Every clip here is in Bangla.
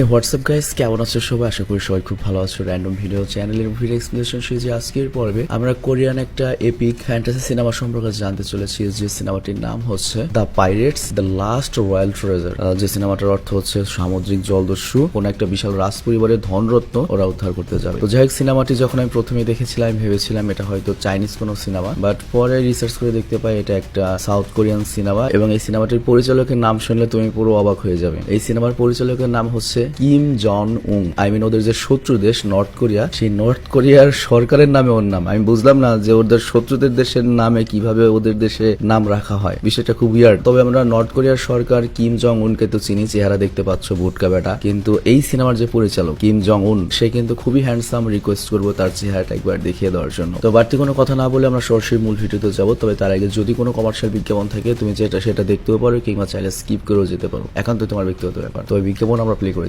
হোয়াটসঅ্যাপ গাইস কেমন আছো সবাই? আশা করি সবাই খুব ভালো আছো। র্যান্ডম ভিডিও চ্যানেলের ভিডিও এক্সপ্লেনেশন সিরিজে আজকের পর্বে। আমরা কোরিয়ান একটা এপিক ফ্যান্টাসি সিনেমা সম্পর্কে জানতে চলেছি, যে সিনেমাটির নাম হচ্ছে the pirates the last royal treasure যে সিনেমাটার অর্থ হচ্ছে সামুদ্রিক জলদস্যু, কোন একটা বিশাল রাজ পরিবারের ধনরত্ন ওরা উদ্ধার করতে যাবে। তো যাই হোক সিনেমাটি যখন আমি প্রথমে দেখেছিলাম, আমি ভেবেছিলাম এটা হয়তো চাইনিজ কোনো সিনেমা বাট পরে রিসার্চ করে দেখতে পাই এটা একটা সাউথ কোরিয়ান সিনেমা এবং এই সিনেমাটির পরিচালকের নাম শুনলে তুমি পুরো অবাক হয়ে যাবে। এই সিনেমার পরিচালকের নাম হচ্ছে কিম জন উং। আই মিন ওদের যে শত্রু দেশ নর্থ কোরিয়া সেই নর্থ কোরিয়ার সরকারের নামে ওর নাম। আমি বুঝলাম না যে ওদের শত্রুদের দেশের নামে কীভাবে ওদের দেশে নাম রাখা হয়। বিষয়টা খুব ইয়ার তবে আমরা নর্থ কোরিয়ার সরকার কিম জং উনকে তো চিনি, চেহারা দেখতে পাচ্ছ বুটকা বেটা কিন্তু এই সিনেমার যে পরিচালক কিম জং উন সে কিন্তু খুবই হ্যান্ডসাম রিকোয়েস্ট করব তার চেহারাটা একবার দেখিয়ে দেওয়ার জন্য। তো বাড়তি কোনো কথা না বলে আমরা সরাসরি মূল ভিডিওতে যাব। তবে তার আগে যদি কোনো কমার্শিয়াল বিজ্ঞাপন থাকে, তুমি যেটা সেটা দেখতেও পারো, কিংবা চাইলে স্কিপ করেও যেতে পারো। একান্ত তোমার ব্যক্তিগত ব্যাপার। তবে বিজ্ঞাপন আমরা প্লে করে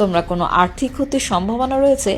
তোমরা কোনো আর্থিক ক্ষতির সম্ভাবনা রয়েছে,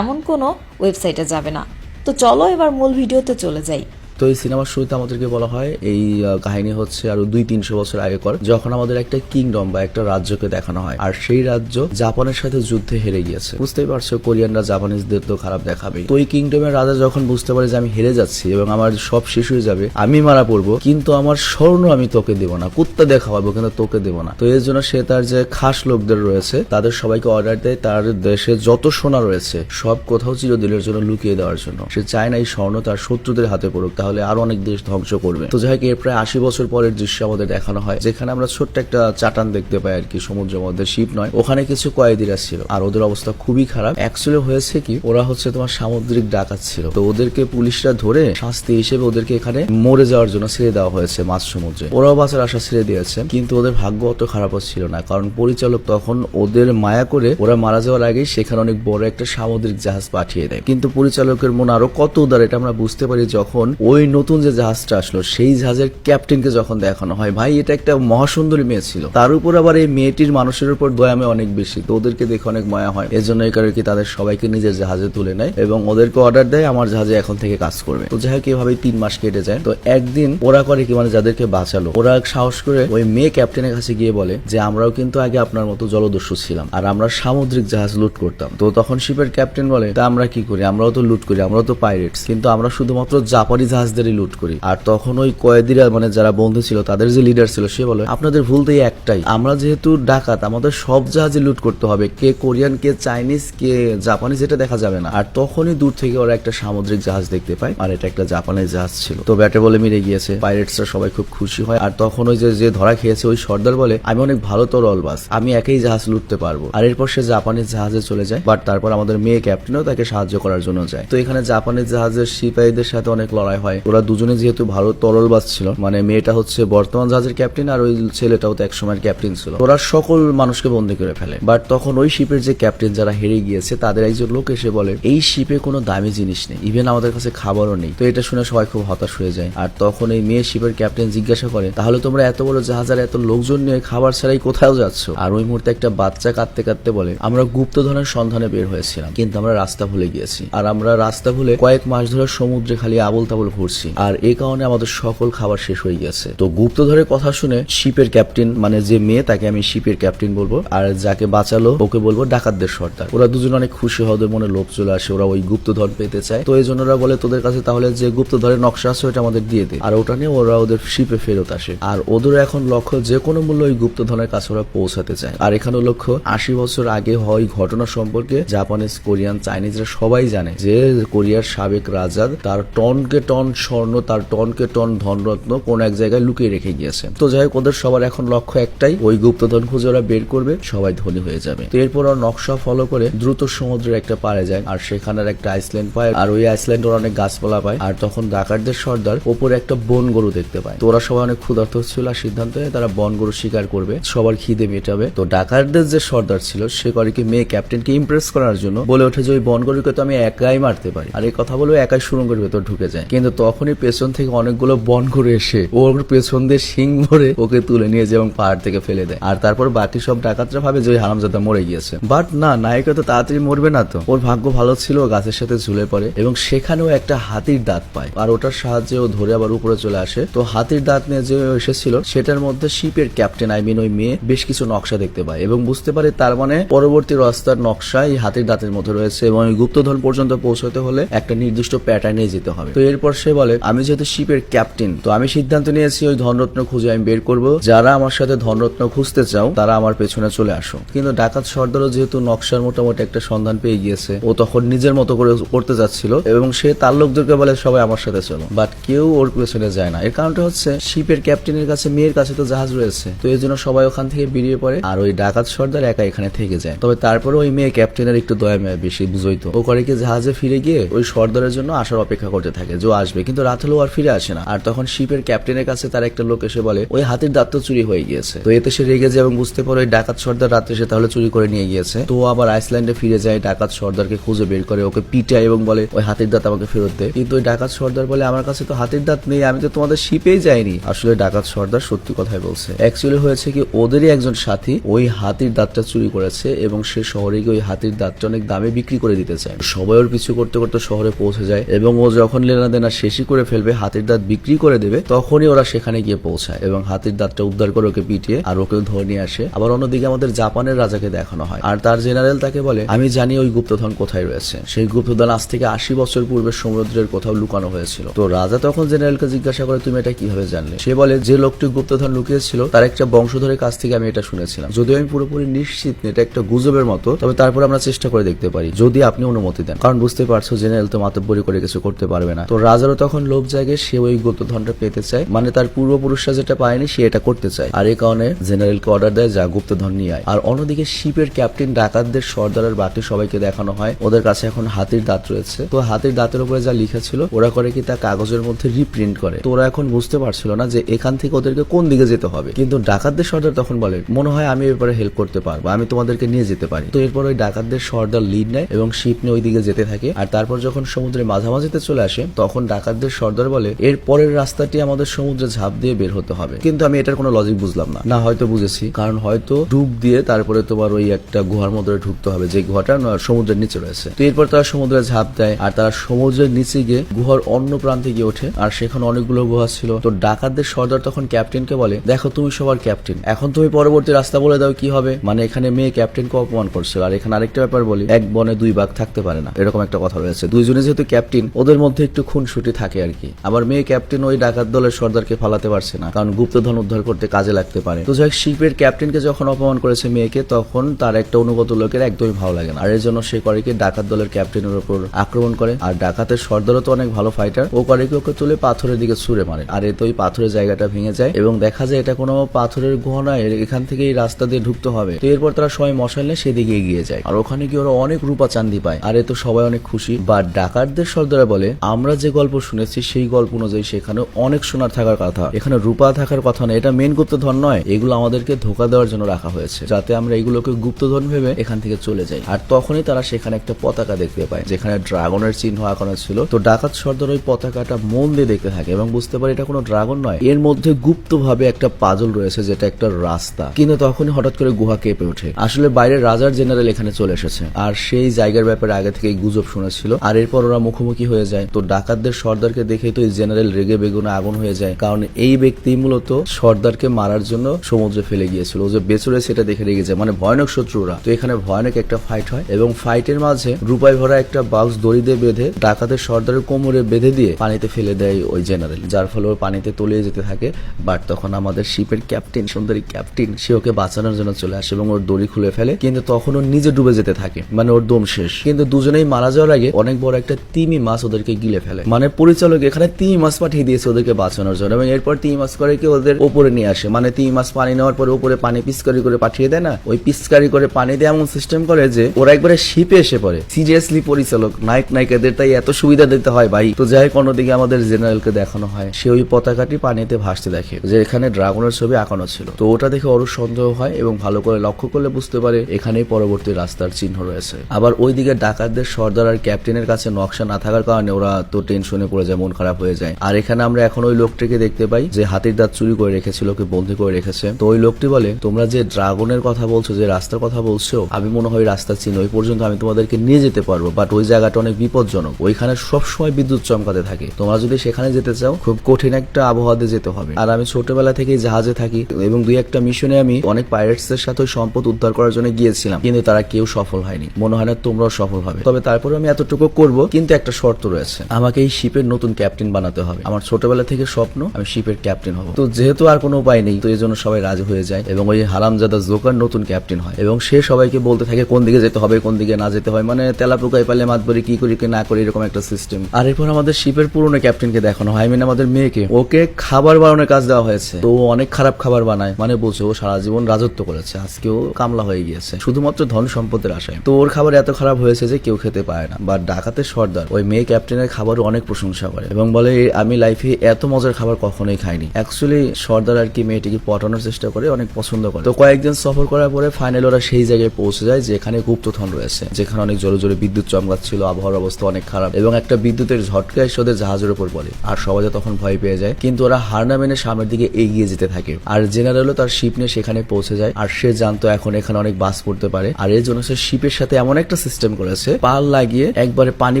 এমন কোনো ওয়েবসাইটে যাবে না। তো চলো এবার মূল ভিডিওতে চলে যাই। তো এই সিনেমার শুরুতে আমাদেরকে বলা হয়, এই কাহিনী হচ্ছে আরও দুই তিনশো বছর আগে আগেকার, যখন আমাদের একটা কিংডম বা একটা রাজ্যকে দেখানো হয়। আর সেই রাজ্য জাপানের সাথে যুদ্ধে হেরে গিয়েছে। বুঝতেই পারছ, কোরিয়ানরা জাপানিজদের তো খারাপ দেখাবে তো ওই কিংডমের রাজা যখন বুঝতে পারে যে আমি হেরে যাচ্ছি এবং আমার সব শেষ হয়ে যাবে, আমি মারা পড়ব, কিন্তু আমার স্বর্ণ আমি তোকে দেবো না, কুত্তা দেখাবো কিন্তু তোকে দেবো না। তো এর জন্য সে তার যে খাস লোকদের রয়েছে, তাদের সবাইকে অর্ডার দেয়, তার দেশে যত সোনা রয়েছে, সব কোথাও চিরদিনের জন্য লুকিয়ে দেওয়ার জন্য। সে চায় না এই স্বর্ণ তার শত্রুদের হাতে পড়ুক তাহলে আরও অনেক দেশ ধ্বংস করবে। তো যাই এর প্রায় আশি বছর পরের দৃশ্য আমাদের দেখানো হয়, যেখানে আমরা ছোট্ট একটা চাটান দেখতে পাই আর কি, সমুদ্রের মধ্যে শিপ নয়। ওখানে কিছু কয়েদিরা ছিল, আর ওদের অবস্থা খুবই খারাপ। অ্যাকচুয়ালি হয়েছে কি, ওরা হচ্ছে তোমার সামুদ্রিক ডাকাত ছিল। তো ওদেরকে পুলিশরা ধরে শাস্তি হিসেবে ওদেরকে এখানে মরে যাওয়ার জন্য ছেড়ে দেওয়া হয়েছে মাছ সমুদ্রে। ওরাও বাঁচার আশা ছেড়ে দিয়েছে, কিন্তু ওদের ভাগ্য অত খারাপও ছিল না, কারণ পরিচালক তখন ওদের মায়া করে ওরা মারা যাওয়ার আগেই সেখানে অনেক বড় একটা সামুদ্রিক জাহাজ পাঠিয়ে দেয়। কিন্তু পরিচালকের মন আরও কত উদার, এটা আমরা বুঝতে পারি যখন ওই নতুন যে জাহাজটা আসলো, সেই জাহাজের ক্যাপ্টেনকে যখন দেখানো হয়, ভাই, এটা একটা মহাসুন্দরী মেয়ে ছিল। তার উপর আবার এই মেয়েটির মানুষের উপর দয়ামে অনেক বেশি। তো ওদেরকে দেখে অনেক মায়া হয়। এর জন্য কি তাদের সবাইকে নিজের জাহাজে তুলে নেয় এবং ওদেরকে অর্ডার দেয়, আমার জাহাজে এখন থেকে কাজ করবে। তো যাই হোক এভাবেই তিন মাস কেটে যায়। তো একদিন ওরা করে কি মানে যাদেরকে বাঁচালো, ওরা সাহস করে ওই মেয়ে ক্যাপ্টেনের কাছে গিয়ে বলে যে, আমরাও কিন্তু আগে আপনার মতো জলদস্যু ছিলাম আর আমরা সামুদ্রিক জাহাজ লুট করতাম। তো তখন শিপের ক্যাপ্টেন বলে, তা আমরা কি করি? আমরাও তো লুট করি, আমরাও তো পাইরেটস কিন্তু আমরা শুধুমাত্র জাপানি জাহাজদেরই লুট করি। আর তখন ওই কয়েদিরা মানে যারা বন্ধু ছিল, তাদের যে লিডার ছিল, সে বলে, আপনাদের ভুল তো একটাই। আমরা যেহেতু ডাকাত, আমাদের সব জাহাজে লুট করতে হবে। কে কোরিয়ান, কে চাইনিজ, কে জাপানিজ, এটা দেখা যাবে না। আর তখনই দূর থেকে ওরা একটা সামুদ্রিক জাহাজ দেখতে পায়। আর এটা একটা জাপানের জাহাজ ছিল। তো ব্যাটে বলে মিলে গিয়েছে। পাইরেটসরা সবাই খুব খুশি হয়। আর তখন ওই যে ধরা খেয়েছে, ওই সর্দার বলে, আমি অনেক ভালো তোর অলবাস। আমি একাই জাহাজ লুটতে পারব। আর এরপর সে জাপানিজ জাহাজে চলে যায়। বাট তারপর আমাদের মেয়ে ক্যাপ্টেনও তাকে সাহায্য করার জন্য যায়। তো এখানে জাপানিজ জাহাজের সিপাহীদের সাথে অনেক লড়াই হয়। ওরা দুজনে যেহেতু ভালো তরলবাজ ছিল মানে মেয়েটা হচ্ছে বর্তমান জাহাজের ক্যাপ্টেন আর ওই ছেলেটাও তো এক সময়ের ক্যাপ্টেন ছিল। ওরা সকল মানুষকে বন্দি করে ফেলে। বাট তখন ওই শিপের যে ক্যাপ্টেন যারা হেরে গিয়েছে, তাদের একজন লোক এসে বলে, এই শিপে কোনো দামি জিনিস নেই। ইভেন আমাদের কাছে খাবারও নেই। তো এটা শুনে সবাই খুব হতাশ হয়ে যায়। আর তখন এই মেয়ে শিপের ক্যাপ্টেন জিজ্ঞাসা করে, তাহলে তোমরা এত বড় জাহাজ আর এত লোকজন নিয়ে খাবার ছাড়াই কোথাও যাচ্ছ? আর ওই মুহূর্তে একটা বাচ্চা কাঁদতে কাঁদতে বলে, আমরা গুপ্তধনের সন্ধানে বের হয়েছিলাম, কিন্তু আমরা রাস্তা ভুলে গিয়েছি। আর আমরা রাস্তা ভুলে কয়েক মাস ধরে সমুদ্রে খালি আবল তাবল ঘুরছি আর এই কারণে আমাদের সকল খাবার শেষ হয়ে গেছে। তো গুপ্তধরের কথা শুনে শিপের ক্যাপ্টেন মানে যে মেয়ে, তাকে আমি শিপের ক্যাপ্টেন বলব। আর যাকে বাঁচালো, ওকে বলব ডাকাতদের সর্দার। ওরা দুজন অনেক খুশি হয় মনে লোভ চলে আসে, ওরা ওই গুপ্তধন পেতে চায়। তো এই জন্য ওরা বলে, তোদের কাছে তাহলে যে গুপ্তধরের নকশা আছে ওটা আমাদের দিয়ে দে। আর ওটা নিয়ে ওরা ওদের শিপে ফেরত আসে। আর ওদের এখন লক্ষ্য, যে কোনো মূল্য ওই গুপ্তধনের কাছে ওরা পৌঁছাতে চায়। আর এখানে লক্ষ্য, আশি বছর আগে হয় ঘটনা সম্পর্কে জাপানিজ, কোরিয়ান, চাইনিজরা সবাই জানে যে কোরিয়ার সাবেক রাজা তার টনকে টন স্বর্ণ, তার টনকে টন, ধনরত্ন কোন এক জায়গায় লুকিয়ে রেখে গিয়েছে। তো যাই হোক, ওদের সবার এখন লক্ষ্য একটাই, ওই গুপ্তধন খুঁজে ওরা বের করবে, সবাই ধনী হয়ে যাবে। তো এরপর ওরা নকশা ফলো করে দ্রুত সমুদ্রের একটা পাড়ে যায়, আর সেখানের একটা আইসল্যান্ড পায়, আর ওই আইসল্যান্ড ওরা অনেক গাছপালা পায়, আর তখন ডাকাতদের সর্দার ওপরে একটা বন গরু দেখতে পায়। তো ওরা সবাই অনেক ক্ষুধার্ত ছিল আর সিদ্ধান্ত হয় তারা বন গরু শিকার করবে, সবার খিদে মেটাবে। তো ডাকাতদের যে সর্দার ছিল, সে করে কি মেয়ে ক্যাপ্টেনকে ইমপ্রেস করার জন্য, বলে ওঠে যে ওই বন গরুকে তো আমি একাই মারতে পারি। আর এই কথা বলে একাই সুরঙ্গের ভেতর ঢুকে যায়। কিন্তু তখনই পেছন থেকে অনেকগুলো বন গরু এসে ওর পেছন দিয়ে শিং ভরে ওকে তুলে নিয়ে যায় এবং পাহাড় থেকে ফেলে দেয়। আর তারপর বাকি সব ডাকাতরা ভাবে যে হারামজাদা মরে গিয়েছে। বাট না, নায়িকা তো তাড়াতাড়ি মরবে না তো। ওর ভাগ্য ভালো ছিল গাছের সাথে ঝুলে পড়ে এবং সেখানেও একটা হাতির দাঁত পায়। আর ওটার সাহায্যে ও ধরে আবার উপরে চলে আসে। তো হাতির দাঁত নিয়ে যে এসেছিল, সেটার মধ্যে শিপের ক্যাপ্টেন আই মিন ওই মেয়ে, বেশ কিছু নকশা দেখতে পায় এবং বুঝতে পারে তার মানে পরবর্তী রাস্তার নকশা এই হাতির দাঁতের মধ্যে রয়েছে এবং গুপ্তধন পর্যন্ত পৌঁছতে হলে একটা নির্দিষ্ট প্যাটার্নে যেতে হবে। তো এরপর সে বলে, আমি যেহেতু শিপের ক্যাপ্টেন, তো আমি সিদ্ধান্ত নিয়েছি ওই ধনরত্ন খুঁজে আমি বের করব। যারা আমার সাথে ধনরত্ন খুঁজতে চাও, তারা আমার পেছনে চলে আসো। কিন্তু ডাকাত সর্দারও যেহেতু নকশার মোটামুটি একটা সন্ধান পেয়ে গিয়েছে, ও তখন নিজের মতো করে করতে যাচ্ছিল এবং সে তার লোকদেরকে বলে, সবাই আমার সাথে চলো। বাট কেউ ওর পেছনে যায় না। এর কারণটা হচ্ছে, শিপের ক্যাপ্টেনের কাছে, মেয়ের কাছে তো জাহাজ রয়েছে, তো এই জন্য সবাই ওখান থেকে বেরিয়ে পড়ে আর ওই ডাকাত সর্দার একা এখানে থেকে যায়। তবে তারপরে ওই মেয়ে ক্যাপ্টেনের একটু দয়া মায়া বেশি বুঝই তো। ও করে কি জাহাজে ফিরে গিয়ে ওই সর্দারের জন্য আসার অপেক্ষা করতে থাকে, যে ও আসবে, কিন্তু রাত হলেও আর ফিরে আসে না। আর তখন শিপের ক্যাপ্টেনের কাছে তার একটা লোক এসে বলে, ওই হাতির দাঁত তো চুরি হয়ে গিয়েছে। তো এতে সে রেগে যায় এবং বুঝতে পারে ওই ডাকাত সর্দার রাত্রে সে তাহলে চুরি করে নিয়ে গিয়েছে। তো আবার আইসল্যান্ডে ফিরে যায়, ডাকাত সর্দারকে খুঁজে বের করে, ওকে পিটায় এবং বলে, ওই হাতির দাঁত আমাকে ফেরত দে। কিন্তু ওই ডাকাত সর্দার বলে, আমার কাছে তো হাতির দাঁত নেই, আমি তো তোমাদের শিপেই যাইনি। আসলে ডাকাত সর্দার সত্যি কথাই বলছে। অ্যাকচুয়ালি হয়েছে কি, ওদেরই একজন সাথী ওই হাতির দাঁতটা চুরি করেছে এবং সে শহরে গিয়ে ওই হাতির দাঁতটা অনেক দামে বিক্রি করে দিতে চায়। সবাই ওর পিছু করতে করতে শহরে পৌঁছে যায় এবং ও যখন লেনা দেনা শেষই করে ফেলবে, হাতির দাঁত বিক্রি করে দেবে, তখনই ওরা সেখানে গিয়ে পৌঁছায় এবং হাতির দাঁতটা উদ্ধার করে ওকে পিটিয়ে আর ওকে ধরে নিয়ে আসে। আবার অন্যদিকে আমাদের জাপানের রাজাকে দেখানো হয়। আর তার জেনারেল তাকে বলে, আমি জানি ওই গুপ্তধন কোথায় রয়েছে। সেই গুপ্তধন আজ থেকে আশি বছর পূর্বে সমুদ্রের কোথাও লুকানো হয়েছিল। তো রাজা তখন জেনারেলকে জিজ্ঞাসা করে, তুমি এটা কীভাবে জানলে? সে বলে, যে লোকটি গুপ্তধন লুকিয়েছিল, তার একটা বংশধরের কাছ থেকে আমি এটা শুনেছিলাম। যদিও আমি পুরোপুরি নিশ্চিত এটা একটা গুজবের মতো, তবে তারপর আমরা চেষ্টা করে দেখতে পারি। যদি আপনি অনুমতি দেন। কারণ বুঝতে পারছ, জেনারেল তো মাতব্বরি করে কিছু করতে পারবে না। তো রাজারও তখন লোভ জায়গায় সে ওই গুপ্তধনটা পেতে চায়। মানে তার পূর্বপুরুষরা যেটা পায়নি, সে এটা করতে চায়। আর এই কারণে জেনারেলকে অর্ডার দেয় যা গুপ্তধন নিয়ে আয়। আর অন্যদিকে শিপের ক্যাপ্টেন ডাকাতদের সর্দার আর বাকি সবাইকে দেখানো হয়। ওদের কাছে এখন হাতির দাঁত রয়েছে। তো হাতির দাঁতের উপরে যা লিখা ছিল, ওরা করে কি তা কাগজের মধ্যে রিপ্রিন্ট করে। তো ওরা এখন বুঝতে পারছিল না যে এখান থেকে ওদেরকে কোন দিকে যেতে হবে। কিন্তু ডাকাতদের সর্দার তখন বলে, মনে হয় আমি এর ব্যাপারে হেল্প করতে পারব আমি তোমাদেরকে নিয়ে যেতে পারি। তো এরপর ওই ডাকাতদের সর্দার লিড নেয় এবং শিপ নিয়ে ওই দিকে যেতে থাকে। আর তারপর যখন সমুদ্রের মাঝামাঝিতে চলে আসে, তখন ডাকাতদের সর্দার বলে, এর পরের রাস্তাটি আমাদের সমুদ্রে ঝাঁপ দিয়ে বের হতে হবে। কিন্তু আমি এটার কোনো লজিক বুঝলাম না। না, হয়তো বুঝেছি। কারণ হয়তো ডুব দিয়ে তারপরে তোমার ওই একটা গুহার মধ্যে ঢুকতে হবে। যে গুহাটা সমুদ্রের নিচে রয়েছে। তো এরপর তারা সমুদ্রে ঝাঁপ দেয় আর তারা সমুদ্রের নিচে গিয়ে গুহার অন্য প্রান্তে গিয়ে ওঠে। আর সেখানে অনেকগুলো গুহা ছিল। তো ডাকাতদের সর্দার তখন ক্যাপ্টেনকে বলে, দেখো, তুমি সবার ক্যাপ্টেন। এখন তুমি পরবর্তী রাস্তা বলে দাও কি হবে? মানে এখানে মেয়ে ক্যাপ্টেনকে অপমান করছিল। আর এখানে আরেকটা ব্যাপার বলি, এক বনে দুই বাঘ থাকতে পারে না। এরকম একটা কথা রয়েছে। দুইজনে যেহেতু ক্যাপ্টেন, ওদের মধ্যে একটু খুনসুটি থাকে আর কি। আবার মেয়ে ক্যাপ্টেন ওই ডাকাত দলের সর্দারকে ফালাতে পারছে না, কারণ গুপ্তধন উদ্ধার করতে কাজে লাগতে পারে। তো যাই শিপের ক্যাপ্টেনকে যখন অপমান করেছে মেয়েকে, তখন তার একটা অনুগত লোকের একদমই ভালো লাগে না। আর এর জন্য সে করে কি ডাকাত দলের ক্যাপ্টেনের উপর আক্রমণ করে। আর ডাকাতের সর্দারও তো অনেক ভালো ফাইটার ও করে কি ওকে তুলে পাথরের দিকে ছুড়ে মারে। আর এতে ওই পাথরের জায়গাটা ভেঙে যায় এবং দেখা যায় এটা কোনো পাথরের গুহা নয়, এর- এখান থেকে এই রাস্তা দিয়ে ঢুকতে হবে। তো এরপর তারা সবাই মশাল নিয়ে সেদিকে এগিয়ে যায়। আর ওখানে গিয়ে ওরা অনেক রূপা চান্দি পায়। আর এ তো সবাই অনেক খুশি। বা ডাকাতদের সর্দারা বলে, আমরা যে গল্প শুনেছি, সেই গল্প অনুযায়ী সেখানে অনেক সোনার থাকার কথা। এখানে রূপা থাকার কথা না এটা মেন গুপ্তধন নয়। এগুলো আমাদেরকে ধোকা দেওয়ার জন্য রাখা হয়েছে, যাতে আমরা এগুলোকে গুপ্তধন ভেবে এখান থেকে চলে যাই। আর তখনই তারা সেখানে একটা পতাকা দেখতে পায়, যেখানে ড্রাগনের চিহ্ন আঁকানো ছিল। তো ডাকাত সর্দার ওই পতাকাটা মন দিয়ে দেখতে থাকে এবং বুঝতে পারে এটা কোনো ড্রাগন নয়। এর মধ্যে গুপ্তভাবে একটা পাজল রয়েছে, যেটা একটা রাস্তা। কিন্তু তখনই হঠাৎ করে গুহা কেঁপে ওঠে। আসলে বাইরে রাজার জেনারেল এখানে চলে এসেছে। আর সেই জায়গার ব্যাপারে আগে থেকে গুজব শুনেছিল। আর এরপর ওরা মুখোমুখি হয়ে যায়। তো ডাকাতদের সর্দারকে দেখেই তো জেনারেল রেগে বেগুনে আগুন হয়ে যায়। কারণ এই ব্যক্তি মূলত সর্দারকে মারার জন্য সমুদ্রে ফেলে গিয়েছিল। ও যে বেচুরে সেটা দেখে রেগে যায়। মানে ভয়ানক শত্রুরা। তো এখানে ভয়ানক একটা ফাইট হয় এবং ফাইটের মাঝে রূপায় ভরা একটা বাক্স দড়ি দিয়ে বেঁধে ডাকাতের সর্দারের কোমরে বেঁধে দিয়ে পানিতে ফেলে দেয় ওই জেনারেল। যার ফলে ওর পানিতে তলিয়ে যেতে থাকে। বাট তখন আমাদের শিপের ক্যাপ্টেন সুন্দরী ক্যাপ্টেন সে ওকে বাঁচানোর জন্য চলে আসে এবং ওর দড়ি খুলে ফেলে। কিন্তু তখন ও নিজে ডুবে যেতে থাকে। মানে ওর দম শেষ। কিন্তু দুজনেই মারা যাওয়ার আগে অনেক বড় একটা তিমি মাছ ওদেরকে গিলে ফেলে। মানে পরিচালক এখানে তিন মাস পাঠিয়ে দিয়েছে ওদেরকে বাঁচানোর জন্য এবং এরপর তিন মাস করে কি ওদের ওপরে নিয়ে আসে। মানে তিন মাস পানি নেওয়ার পরে ওপরে পানি পিচকারি করে পাঠিয়ে দেয় না? ওই পিচকারি করে পানি দিয়ে এমন সিস্টেম করে যে ওরা একবারে শিপে এসে পড়ে। সিরিয়াসলি পরিচালক নায়ক নায়িকাদের তাই এত সুবিধা দিতে হয় ভাই। তো যাই হোক, অন্যদিকে আমাদের জেনারেলকে দেখানো হয়। সে ওই পতাকাটি পানিতে ভাসতে দেখে, যে এখানে ড্রাগনের ছবি আঁকানো ছিল। তো ওটা দেখে ওর সন্দেহ হয় এবং ভালো করে লক্ষ্য করলে বুঝতে পারে এখানেই পরবর্তী রাস্তার চিহ্ন রয়েছে। আবার ওইদিকে ডাকাতদের সর্দার আর ক্যাপ্টেনের কাছে নকশা না থাকার কারণে ওরা তো টেনশনে পড়ে যায়, মন খারাপ হয়ে যায়। আর এখানে আমরা এখন ওই লোকটিকে দেখতে পাই যে হাতির দাঁত চুরি করে রেখেছিল, ওকে বন্দি করে রেখেছে। তো ওই লোকটি বলে, তোমরা যে ড্রাগনের কথা বলছো, যে রাস্তার কথা বলছো, আমি মনে হয় রাস্তা চিনি ওই পর্যন্ত আমি তোমাদেরকে নিয়ে যেতে পারব। বাট ওই জায়গাটা অনেক বিপজ্জনক। ওইখানে সবসময় বিদ্যুৎ চমকাতে থাকে। তোমরা যদি সেখানে যেতে চাও, খুব কঠিন একটা আবহাওয়াতে যেতে হবে। আর আমি ছোটবেলা থেকেই জাহাজে থাকি এবং দুই একটা মিশনে আমি অনেক পাইরেটস এর সাথে সম্পদ উদ্ধার করার জন্য গিয়েছিলাম। কিন্তু তারা কেউ সফল হয়নি। মনে হয় না তোমরাও সফল হবে। তবে তারপরে আমি এতটুকু করব, কিন্তু একটা শর্ত রয়েছে। আমাকে এই শিপের নতুন ক্যাপ্টেন বানাতে হবে। আমার ছোটবেলা থেকে স্বপ্ন, আমি শিপের ক্যাপ্টেন হব। তো যেহেতু আর কোনো উপায় নেই, তো এই জন্য সবাই রাজি হয়ে যায় এবং ওই হারামজাদা জোকার নতুন ক্যাপ্টেন হয় এবং সে সবাইকে বলতে থাকে, কোন দিকে যেতে হবে, কোন দিকে না যেতে হয়। মানে তেলা পোকায় পালে মাতবরি কি করি, কি না করি, এরকম একটা সিস্টেম আর এরপর আমাদের শিপের পুরনো ক্যাপ্টেনকে দেখানো হয়। Mean আমাদের মেয়েকে। ওকে খাবার বানানোর কাজ দেওয়া হয়েছে। তো অনেক খারাপ খাবার বানায়। মানে বলছে, ও সারা জীবন রাজত্ব করেছে। আজকেও কামলা হয়ে গিয়েছে। শুধুমাত্র ধন সম্পদের আশায়। তো ওর খাবার এত খারাপ হয়েছে যে কেউ খেতে পায় না। বা ডাকাতের সর্দার, ওই মেয়ে ক্যাপ্টেনের খাবারও অনেক প্রশংসা করে এবং বলে, আমি লাইফে এত মজার খাবার কখনোই খাইনি। অ্যাকচুয়ালি সর্দার আর কি মেয়েটিকে পটানোর চেষ্টা করে, অনেক পছন্দ করে। তো কয়েকদিন সফর করার পরে ফাইনাল ওরা সেই জায়গায় পৌঁছে যায়, যেখানে গুপ্তধন রয়েছে। যেখানে অনেক জোরে জোরে বিদ্যুৎ চমকাচ্ছিল, আবহাওয়ার অবস্থা অনেক খারাপ এবং একটা বিদ্যুতের ঝটকা এসে ওদের জাহাজের উপর পড়ে। আর সবাই তখন ভয় পেয়ে যায়। কিন্তু ওরা হার না মেনে সামনের দিকে এগিয়ে যেতে থাকে। আর জেনারেলও তার শিপ নিয়ে সেখানে পৌঁছে যায়। আর সে জানতো এখন এখানে অনেক বাস পড়তে পারে। আর এর জন্য সে শিপের সাথে এমন একটা সিস্টেম করেছে, পাল লাগিয়ে একবারে পানি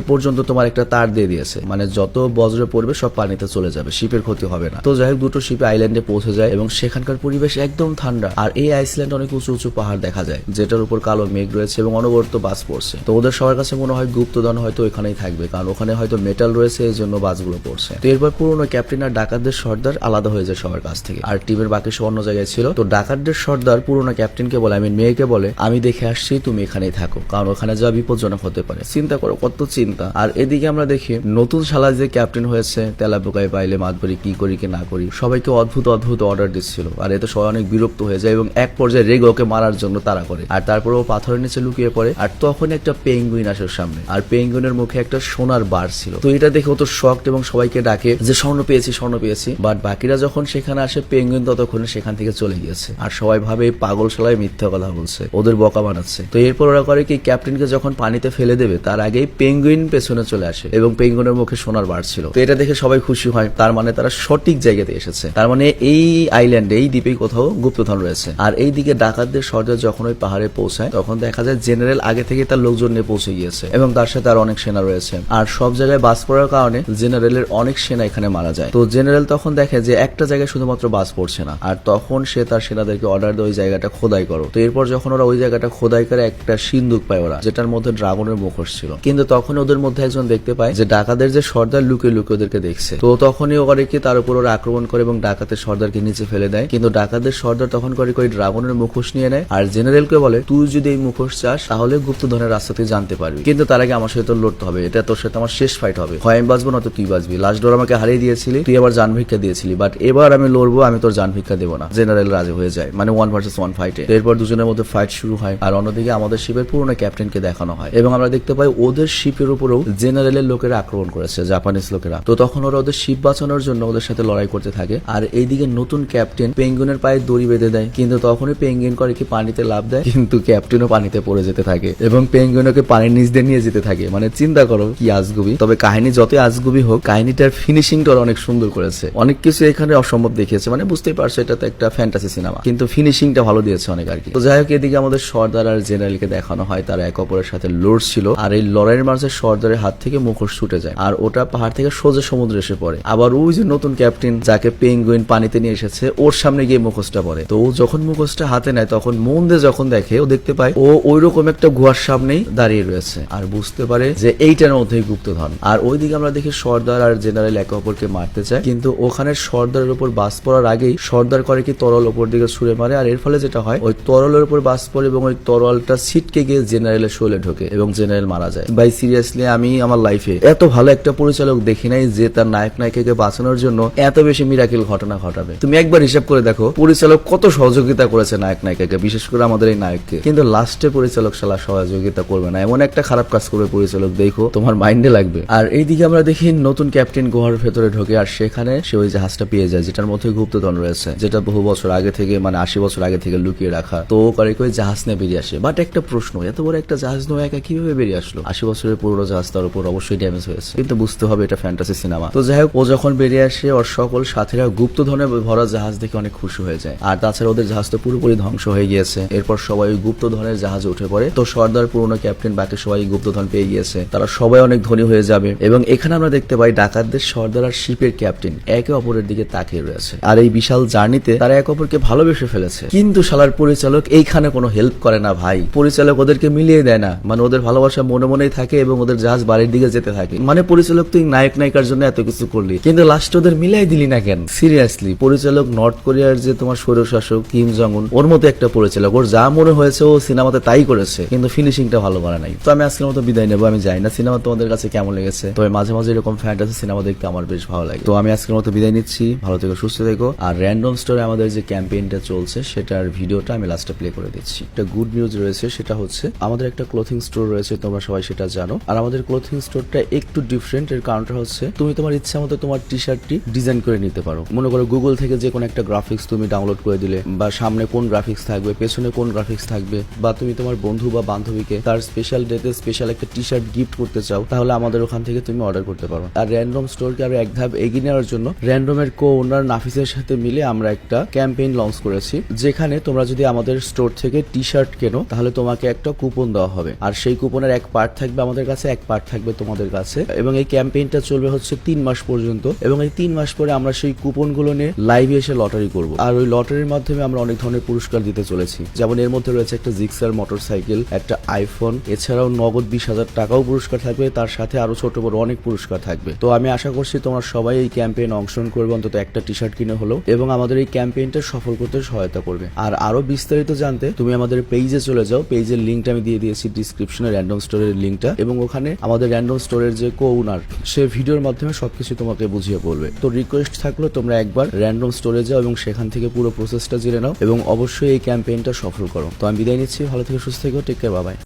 পর্যন্ত তোমার একটা তার দিয়ে দিয়েছে। মানে যত বজ্র পড়বে, সব পানিতে চলে যাবে, শিপের ক্ষতি হবে না। তো যাই হোক দুটো শিপে আইল্যান্ডে পৌঁছে যায় এবং সেখানকার পরিবেশ একদম ঠান্ডা। আর এই আইসল্যান্ড অনেক উঁচু উঁচু পাহাড় দেখা যায়, যেটার উপর কালো মেঘ রয়েছে এবং অনবরত বাস পড়ছে। তো ওদের সবার কাছে মনে হয় গুপ্তধন হয়তো এখানেই থাকবে, কারণ ওখানে হয়তো মেটাল রয়েছে, এই জন্য বাসগুলো পড়ছে। তো এরপর পুরোনো ক্যাপ্টেন আর ডাকাতদের সর্দার আলাদা হয়ে যায় সবার কাছ থেকে। আর টিমের বাকি সব অন্য জায়গায় ছিল। তো ডাকাতদের সর্দার পুরোনো ক্যাপ্টেনকে বলে, আমি মেয়েকে বলে, আমি দেখে আসছি, তুমি এখানেই থাকো, কারণ ওখানে যাওয়া বিপজ্জনক হতে পারে। চিন্তা করো, কত চিন্তা। আর এদিকে আমরা দেখি, নতুন শালা যে ক্যাপ্টেন হয়েছে তেলা পোকায় পাইলে মাতবরি কি করি কি না করি। সবাইকে অদ্ভুত অদ্ভুত অর্ডার দিচ্ছিল। আর এতে সবাই অনেক বিরক্ত হয়ে যায় এবং এক পর্যায়ে রেগে ওকে মারার জন্য তারা করে। আর তারপরে ও পাথরের নিচে লুকিয়ে পড়ে, আর তখন একটা পেঙ্গুইন আসে সামনে। আর পেঙ্গুইনের মুখে একটা সোনার বার ছিল। তো এটা দেখে ও তো শক্ট এবং সবাইকে ডাকে যে, স্বর্ণ পেয়েছি স্বর্ণ পেয়েছি। বাট বাকিরা যখন সেখানে আসে পেঙ্গুইন ততক্ষণে সেখান থেকে চলে গিয়েছে। আর সবাই ভাবে পাগল শালায় মিথ্যা কথা বলছে। ওদের বকা বানাচ্ছে। তো এরপর ওরা করে কি, ক্যাপ্টেনকে যখন পানিতে ফেলে দেবে, তার আগেই পেঙ্গুইন পেছনে চলে আসে এবং পেঙ্গুইনের মুখে সোনার বার ছিল। তো এটা দেখে সবাই খুশি হয়। তার মানে তারা সঠিক জায়গাতে এসেছে। তার মানে এই আইল্যান্ডে এই দ্বীপে কোথাও গুপ্তধন রয়েছে। আর এই দিকে ডাকাতদের সর্দার যখন ওই পাহাড়ে পৌঁছায়, তখন দেখা যায় জেনারেল আগে থেকে তার লোকজন নিয়ে পৌঁছে গিয়েছে এবং তার সাথে আর অনেক সেনা রয়েছে। আর সব জায়গায় বাস পড়ার কারণে জেনারেলের অনেক সেনা এখানে মারা যায়। তো জেনারেল তখন দেখে যে একটা জায়গায় শুধুমাত্র বাস পড়ছে না। আর তখন সে তার সেনাদেরকে অর্ডার দেয়, ওই জায়গাটা খোদাই করো। তো এরপর যখন ওরা ওই জায়গাটা খোদাই করে, একটা সিন্দুক পায় ওরা, যেটার মধ্যে ড্রাগনের মুখোশ ছিল। কিন্তু তখন ওদের মধ্যে একজন দেখতে পায় যে ডাকাতের যে সর্দার লুকে লুকে ওদেরকে দেখছে। তো তখনই করে কি তার উপর ওরা আক্রমণ করে এবং ডাকাতের সর্দারকে নিচে ফেলে দেয়। কিন্তু ডাকাতের সর্দার তখন করে করে ড্রাগনের মুখোশ নিয়ে নেয়। আর জেনারেলকে বলে, তুই যদি এই মুখোশ চাস, তাহলে গুপ্তধনের রাস্তা তুই জানতে পারবি। কিন্তু তার আগে আমার সাথে তোর লড়তে হবে। এটা তোর সাথে আমার শেষ ফাইট হবে। হয় আমি বাঁচবো না তো তুই বাঁচবি। লাস্ট ডোর আমাকে হারিয়ে দিয়েছিলি, তুই আবার জান ভিক্ষা দিয়েছিলি। বাট এবার আমি লড়বো, আমি তোর জান ভিক্ষা দেবো না। জেনারেল রাজি হয়ে যায়। মানে ওয়ান ভার্সেস ওয়ান ফাইটে এরপর দুজনের মধ্যে ফাইট শুরু হয়। আর অন্যদিকে আমাদের শিপের পুরনো ক্যাপ্টেনকে দেখানো হয়। এবং আমরা দেখতে পাই ওদের শিপের উপরেও জেনারেলের লোকেরা আক্রমণ করেছে। জাপানিজ লোকেরা। তো তখন ওরা ওদের শিপ বাঁচানোর জন্য ওদের সাথে লড়াই করতে থাকে। আর এইদিকে নতুন ক্যাপ্টেন পেঙ্গুনের পায়ে দড়ি বেঁধে দেয়। কিন্তু তখনই পেঙ্গুইন করে কি পানিতে লাভ দেয়? কিন্তু ক্যাপ্টেনও পানিতে পড়ে যেতে থাকে এবং পেঙ্গুইনকে পানির নিচ দিয়ে নিয়ে যেতে থাকে। মানে চিন্তা করো কি আজগুবি। তবে কাহিনী যতই আজগুবি হোক, কাহিনীটার ফিনিশিংটা অনেক সুন্দর করেছে। অনেক কিছু এখানে অসম্ভব দেখিয়েছে। মানে বুঝতেই পারছ, এটা তো একটা ফ্যান্টাসি সিনেমা কিন্তু ফিনিশিংটা ভালো দিয়েছে অনেক আর কি। তো যাই হোক, এদিকে আমাদের সর্দার আর জেনারেলকে দেখানো হয়। তারা এক অপরের সাথে লড়ছিল। আর এই লড়াইয়ের মাঝে সর্দারের হাত থেকে মুখোশ ছুটে যায়। আর ওটা পাহাড় থেকে সোজা সমুদ্রে এসে পড়ে। আবার ওই যে নতুন ক্যাপ্টেন যাকে পেঙ্গুইন পানিতে নিয়ে এসেছে, ওর সামনে গিয়ে মুখোশটা পড়ে তো ও যখন মুখোশটা হাতে নেয়, তখন মন দিয়ে যখন দেখে, ও দেখতে পায় ও ওই রকম একটা গুহার সামনেই দাঁড়িয়ে রয়েছে। আর বুঝতে পারে যে এইটার মধ্যেই গুপ্তধন। আর ওইদিকে আমরা দেখি সর্দার আর জেনারেল একে অপরকে মারতে চায়। কিন্তু ওখানে সর্দারের উপর বাস পড়ার আগেই সর্দার করে কি তরল ওপর দিকে ছুড়ে মারে। আর এর ফলে যেটা হয়, ওই তরলের উপর বাস পড়ে এবং ওই তরলটা ছিটকে গিয়ে জেনারেলের শোলে ঢোকে এবং জেনারেল মারা যায়। বাই সিরিয়াসলি আমি আমার লাইফে এত ভালো একটা পরিচালক দেখি নাই যে তার নায়ক নায়িকাকে বাঁচানোর জন্য এত বেশি মিরাকেল ঘটনা ঘটাবে। তুমি একবার হিসাব করে দেখো, পরিচালক কত সহযোগিতা করেছে নায়ক নায়িকাকে, বিশেষ করে আমাদের এই নায়ককে। কিন্তু লাস্টে পরিচালক শালা সহযোগিতা করবে না। এমন একটা খারাপ কাজ করবে পরিচালক, দেখো তোমার মাইন্ডে লাগবে। আর এইদিকে আমরা দেখি নতুন ক্যাপ্টেন গুহার ভেতরে ঢোকে, আর সেখানে সে ওই জাহাজটা পেয়ে যায়, যেটার মধ্যে গুপ্তধন রয়েছে, যেটা বহু বছর আগে থেকে মানে আশি বছর আগে থেকে লুকিয়ে রাখা। তো ও করে করে জাহাজ নিয়ে বেরিয়ে আসে। বাট একটা প্রশ্ন, এত বড় একটা জাহাজ নিয়ে একা কীভাবে বেরিয়ে আসলো? আশি বছরের পুরোনো জাহাজ তার উপর অবশ্যই ড্যামেজ হয়েছে। কিন্তু বুঝতে হবে এটা ফ্যান্টাসি সিনেমা তো যাই হোক, ও যখন বেরিয়ে আসে, ওর সকল সাথীরা গুপ্তধনে ভরা জাহাজ দেখে অনেক খুশি হয়ে যায়। আর তাছাড়া ওদের জাহাজ তো পুরোপুরি ধ্বংস হয়ে গিয়েছে। এরপর সবাই ওই গুপ্তধনের জাহাজে উঠে পড়ে। তো সর্দার, পুরনো ক্যাপ্টেন, বাকি সবাই গুপ্তধন পেয়ে গিয়েছে। তারা সবাই অনেক ধনী হয়ে যাবে। এবং এখানে আমরা দেখতে পাই, ডাকাতদের সর্দার আর শিপের ক্যাপ্টেন একে অপরের দিকে তাকিয়ে রয়েছে। আর এই বিশাল জার্নিতে তারা এক অপরকে ভালোবেসে ফেলেছে। কিন্তু শালার পরিচালক এইখানে কোনো হেল্প করে না ভাই। পরিচালক ওদেরকে মিলিয়ে দেয় না। মানে ওদের ভালোবাসা মনে মনেই থাকে এবং ওদের জাহাজ বাড়ির দিকে যেতে থাকে। মানে পরিচালক তুই নায়ক নায়িকার জন্য এত কিছু করলি, কিন্তু লাস্ট ওদের মিলাই দিলি না কেন? সিরিয়াসলি পরিচালক নর্থ কোরিয়ার যে তোমার স্বৈরশাসক কিম জং ওর মতো একটা পরিচালক, ওর যা মনে হয়েছে ও সিনেমাতে তাই করেছে, কিন্তু ফিনিশিংটা ভালো করে নাই। তো আমি আজকের মতো বিদায় নেব, আমি যাই না সিনেমা তোমাদের কাছে কেমন লেগেছে, তবে মাঝে মাঝে এরকম ফ্যান্টাসি সিনেমা দেখতে আমার বেশ ভালো লাগে। তো আমি আজকের মতো বিদায় নিচ্ছি, ভালো থেকো, সুস্থ থেকো, আর র্যান্ডম স্টোরে আমাদের যে ক্যাম্পেইনটা চলছে, সেটার ভিডিওটা আমি লাস্টে প্লে করে দিচ্ছি। একটা গুড নিউজ রয়েছে, সেটা হচ্ছে, আমাদের একটা ক্লোথিং স্টোর রয়েছে, তোমরা সবাই সেটা জানো, আর আমাদের ক্লোথিং স্টোরটা একটু ডিফারেন্ট এর কারণটা হচ্ছে। তুমি তোমার ইচ্ছা মতো তোমার টি শার্টটি ডিজাইন করে নিতে পারো। মনে করো গুগল থেকে যে কোনো একটা গ্রাফিক্স তুমি ডাউনলোড করে দিলে, বা সামনে কোন গ্রাফিক্স থাকবে, পেছনে কোন গ্রাফিক্স থাকবে, বা তুমি তোমার বন্ধু বা বান্ধবীকে তার স্পেশাল ডেতে স্পেশাল একটা টি শার্ট গিফট করতে চাও, তাহলে আমাদের ওখান থেকে তুমি অর্ডার করতে পারো। আর র্যান্ডম স্টোরকে আরও এক ধাপ এগিয়ে নেওয়ার জন্য র্যান্ডমের কো ওনার নাফিসের সাথে মিলে আমরা একটা ক্যাম্পেইন লঞ্চ করেছি, যেখানে তোমরা যদি আমাদের স্টোর থেকে টি শার্ট কেনো, তাহলে তোমাকে একটা কুপন দেওয়া হবে। আর সেই কুপনের এক পার্ট থাকবে আমাদের কাছে, এক পার্ট থাকবে তোমাদের কাছে। এবং এই ক্যাম্পেইনটা চলবে হচ্ছে তিন মাস পর্যন্ত। এবং এই তিন মাস পরে আমরা সেই কুপনগুলো নিয়ে লাইভে এসে লটারি করব। আর ওই লটারির মাধ্যমে আমরা অনেক ধরনের পুরস্কার দিতে চলেছি। যেমন এর মধ্যে রয়েছে একটা জিক্সার মোটরসাইকেল একটা আইফোন এছাড়াও নগদ বিশ হাজার টাকাও পুরস্কার থাকবে। তার সাথে আরও ছোট বড় অনেক পুরস্কার থাকবে। তো আমি আশা করছি তোমরা সবাই এই ক্যাম্পেইন অংশগ্রহণ করবে। অন্তত একটা টি শার্ট কিনে হলো এবং আমাদের এই ক্যাম্পেইনটা সফল করতে সহায়তা করবে। আর আরও বিস্তারিত জানতে তুমি আমাদের পেজে চলে যাও। পেজের লিঙ্কটা আমি দিয়ে দিয়েছি ডিসক্রিপশনে র্যান্ডম স্টোরের লিঙ্কটা এবং ওখানে আমাদের র্যান্ডম স্টোরের যে কো ওনার সে ভিডিওর মাধ্যমে সবকিছু তোমাকে বুঝিয়ে বলবে। তো রিকোয়েস্ট থাকল তোমরা একবার র্যান্ডম স্টোরে যাও এবং সেখান থেকে পুরো প্রসেসটা জেনে নাও এবং অবশ্যই এই ক্যাম্পেইনটা সফল করো। তো আমি বিদায় নিচ্ছি, ভালো থেকে, সুস্থ থেকো টেক কেয়ার বাবাই